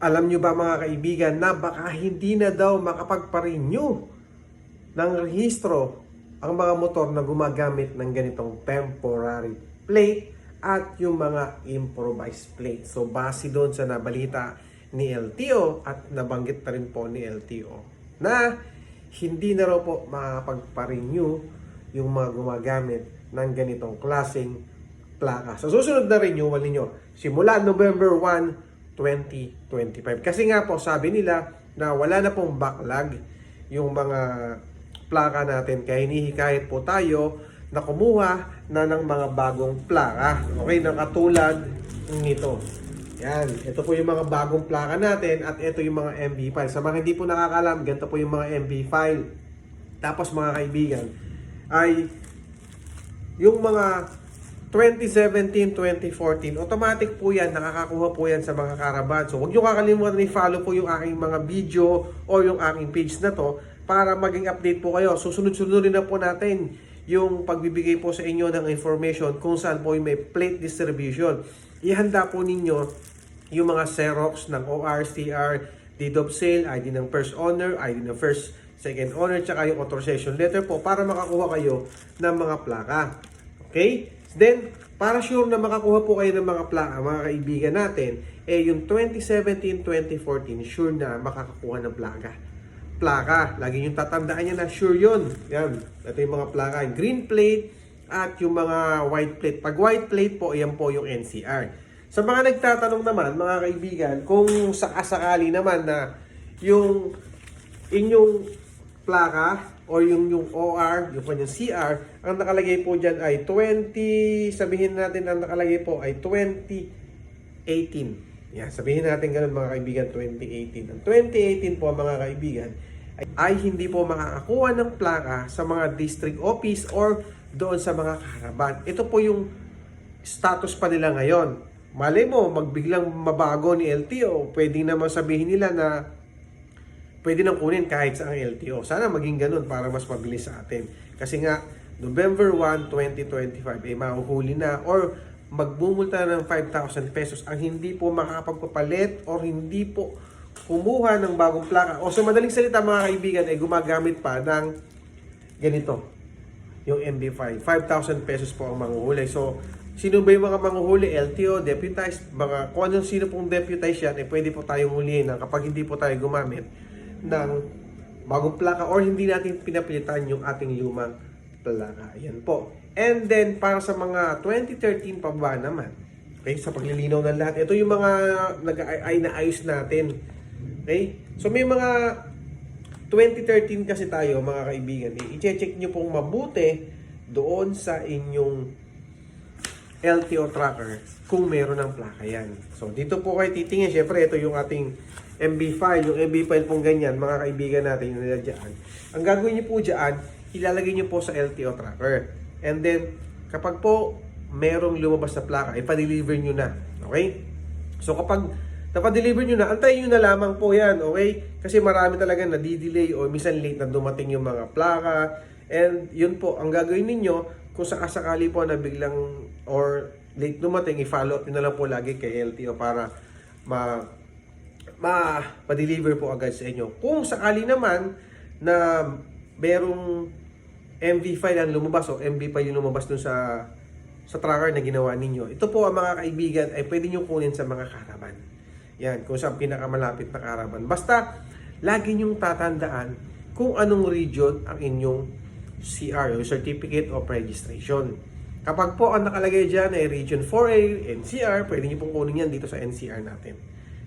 Alam nyo ba mga kaibigan na baka hindi na daw makapagpa-renew ng rehistro ang mga motor na gumagamit ng ganitong temporary plate at yung mga improvised plate. So base doon sa nabalita ni LTO at nabanggit na rin po ni LTO na hindi na raw po makapagpa-renew yung mga gumagamit ng ganitong klaseng plaka. Sa susunod na renewal ninyo, simula November 1, 2025. Kasi nga po, sabi nila na wala na pong backlog yung mga plaka natin. Kaya hinihikayat po tayo na kumuha na ng mga bagong plaka. Okay, na katulad nito. Yan, ito po yung mga bagong plaka natin at ito yung mga MB file. Sa mga hindi po nakakalam, ganito po yung mga MB file. Tapos mga kaibigan, ay yung mga 2017, 2014, automatic po yan, nakakakuha po yan sa mga caravan. So huwag nyo kakalimutan i-follow po yung aking mga video o yung aking page na to para maging update po kayo. Susunod-sunod na po natin yung pagbibigay po sa inyo ng information kung saan po yung may plate distribution. Ihanda po ninyo yung mga Xerox ng OR, CR, deed of sale, ID ng first owner, ID ng first, second owner, tsaka yung authorization letter po para makakuha kayo ng mga plaka. Okay? Then, para sure na makakuha po kayo ng mga plaka, mga kaibigan natin, eh yung 2017, 2014, sure na makakakuha ng plaka. Plaka, lagi yung tatandaan niya na sure yun. Yan, ito yung mga plaka. Green plate at yung mga white plate. Pag white plate po, yan po yung NCR. Sa mga nagtatanong naman, mga kaibigan, kung sakasakali naman na yung inyong plaka or yung yung OR, yung kanyang CR, ang nakalagay po dyan ay 20, sabihin natin ang nakalagay po ay 2018. Yeah, sabihin natin ganun mga kaibigan, 2018. Ang 2018 po mga kaibigan, ay, ay hindi po makakakuha ng plaka sa mga district office or doon sa mga karaban. Ito po yung status pa nila ngayon. Malay mo, magbiglang mabago ni LTO, pwede naman sabihin nila na pwede nang kunin kahit sa ang LTO. Sana maging ganun para mas mabilis sa atin. Kasi nga, November 1, 2025, eh mahuhuli na or magbumulta ng 5,000 pesos ang hindi po makakapagpapalit or hindi po kumuha ng bagong plaka. O sa madaling salita mga kaibigan, ay gumagamit pa ng ganito, yung MB5. 5,000 pesos po ang manguhuli. So, sino ba yung mga manguhuli? LTO, deputized, mga kung anong sino pong deputized yan, eh pwede po tayong hulihin na kapag hindi po tayo gumamit ng bagong plaka or hindi natin pinapilitan yung ating lumang plaka. Ayan po. And then, para sa mga 2013 pa ba naman, okay, sa paglilinaw ng lahat, ito yung mga nag-ay naayos natin. Okay? So, may mga 2013 kasi tayo, mga kaibigan, eh, i-check nyo pong mabuti doon sa inyong LTO tracker kung meron ng plaka yan. So, dito po kayo titingin. Siyempre, ito yung ating MB file. Yung MB file pong ganyan, mga kaibigan natin yung nilagyan. Ang gagawin nyo po dyan, ilalagay nyo po sa LTO tracker. And then, kapag po merong lumabas na plaka, ipa-deliver nyo na. Okay? So, kapag napadeliver nyo na, antayin nyo na lamang po yan, okay? Kasi marami talaga nadidelay o minsan late na dumating yung mga plaka. And yun po, ang gagawin ninyo, kung sakasakali po na biglang or late dumating, i-follow up nyo na lang po lagi kay LTO para ma ma pa-deliver po agad sa inyo. Kung sakali naman na merong MV file ang lumabas o MV file yung lumabas dun sa sa tracker na ginawa ninyo. Ito po ang mga kaibigan ay pwede nyo kunin sa mga karaban. Yan, kung saan pinakamalapit na karaban. Basta, lagi nyong tatandaan kung anong region ang inyong CR, yung Certificate of Registration. Kapag po ang nakalagay dyan ay Region 4A, NCR, pwede nyo pong kunin yan dito sa NCR natin.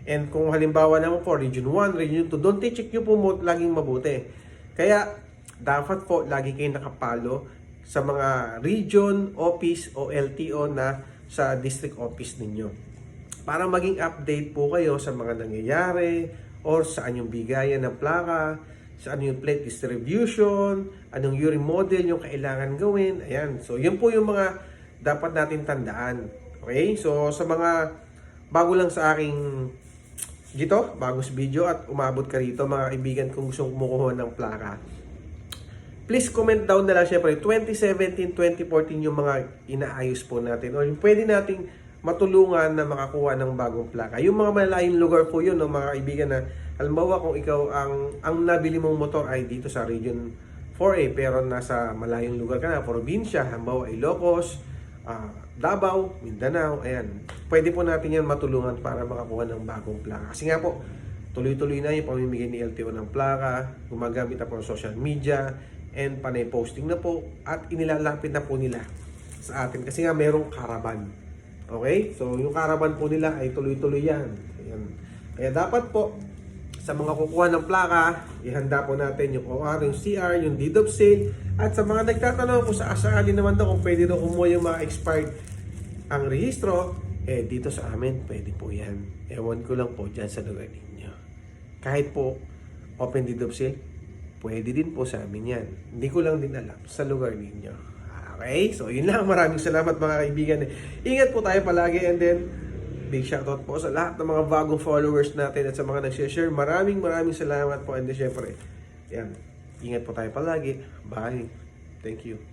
And kung halimbawa naman po, Region 1, Region 2, don't check nyo po laging mabuti. Kaya, dapat po lagi kayo nakapalo sa mga region, office o LTO na sa district office ninyo. Para maging update po kayo sa mga nangyayari or saan yung bigayan ng plaka, saan yung plate distribution, anong urine model yung kailangan gawin. Ayan. So, yun po yung mga dapat natin tandaan. Okay? So, sa mga bago lang sa aking dito, bagong video at umabot ka rito mga kaibigan kung gusto kumukuha ng plaka. Please comment down na lang syempre 2017, 2014 yung mga inaayos po natin or yung pwede nating matulungan na makakuha ng bagong plaka. Yung mga malayong lugar po yun, no, mga kaibigan na halimbawa kung ikaw ang ang nabili mong motor ay dito sa region 4A pero nasa malayong lugar ka na, probinsya, halimbawa Ilocos, ah, Davao, Mindanao, ayan. Pwede po natin yan matulungan para makakuha ng bagong plaka. Kasi nga po, tuloy-tuloy na yung pamimigay ni LTO ng plaka, gumagamit na po ng social media, and panay posting na po, at inilalapit na po nila sa atin. Kasi nga merong caravan. Okay? So, yung caravan po nila ay tuloy-tuloy yan. Ayan. Kaya dapat po, sa mga kukuha ng plaka, ihanda po natin yung OR, yung CR, yung deed of sale, at sa mga nagtatanong kung sa asali naman daw kung pwede daw kumuha yung mga expired ang rehistro, eh dito sa amin, pwede po yan. Ewan ko lang po dyan sa lugar ninyo. Kahit po open deed of pwede din po sa amin yan. Hindi ko lang din alam sa lugar ninyo. Okay? So, yun lang. Maraming salamat mga kaibigan. Ingat po tayo palagi and then big shoutout po sa lahat ng mga bagong followers natin at sa mga nag-share. Maraming maraming salamat po and then syempre, yan. Ingat po tayo palagi. Bye. Thank you.